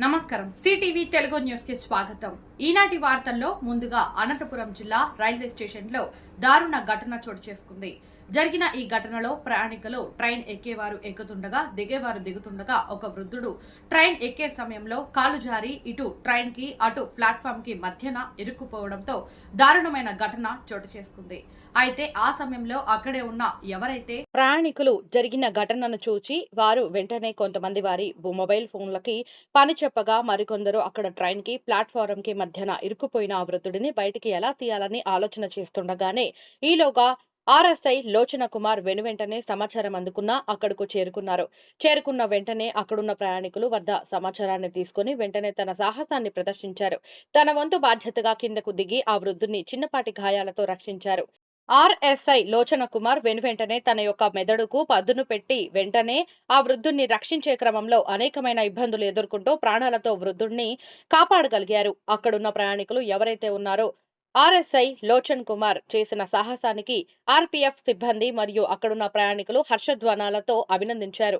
నమస్కారం. సిటీవీ తెలుగు న్యూస్కి స్వాగతం. ఈనాటి వార్తల్లో ముందుగా అనంతపురం జిల్లా రైల్వే స్టేషన్లో దారుణ ఘటన చోటు చేసుకుంది. జరిగిన ఈ ఘటనలో ప్రయాణికులు ట్రైన్ ఎక్కేవారు ఎక్కుతుండగా దిగేవారు దిగుతుండగా ఒక వృద్ధుడు ట్రైన్ ఎక్కే సమయంలో కాలు జారి ఇటు ట్రైన్కి అటు ప్లాట్ఫామ్కి మధ్యన ఇరుక్కుపోవడంతో దారుణమైన ఘటన చోటు చేసుకుంది. అయితే ఆ సమయంలో అక్కడే ఉన్న ఎవరైతే ప్రయాణికులు జరిగిన ఘటనను చూచి వారు వెంటనే కొంతమంది వారి మొబైల్ ఫోన్లకి పని చెప్పగా మరికొందరు అక్కడ ట్రైన్కి ప్లాట్ఫారం కి మధ్యన ఇరుక్కుపోయిన ఆ వృద్ధుడిని బయటికి ఎలా తీయాలని ఆలోచన చేస్తుండగానే ఈలోగా ఆర్ఎస్ఐ లోచన కుమార్ వెనువెంటనే సమాచారం అందుకున్న అక్కడకు చేరుకున్నారు. చేరుకున్న వెంటనే అక్కడున్న ప్రయాణికులు వద్ద సమాచారాన్ని తీసుకుని వెంటనే తన సాహసాన్ని ప్రదర్శించారు. తన వంతు బాధ్యతగా కిందకు దిగి ఆ వృద్ధుని చిన్నపాటి గాయాలతో రక్షించారు. ఆర్ఎస్ఐ లోచన కుమార్ వెనువెంటనే తన యొక్క మెదడుకు పదును పెట్టి వెంటనే ఆ వృద్ధుణ్ణి రక్షించే క్రమంలో అనేకమైన ఇబ్బందులు ఎదుర్కొంటూ ప్రాణాలతో వృద్ధుణ్ణి కాపాడగలిగారు. అక్కడున్న ప్రయాణికులు ఎవరైతే ఉన్నారో ఆర్ఎస్ఐ లోచన్ కుమార్ చేసిన సాహసానికి ఆర్పీఎఫ్ సిబ్బంది మరియు అక్కడున్న ప్రయాణికులు హర్షధ్వానాలతో అభినందించారు.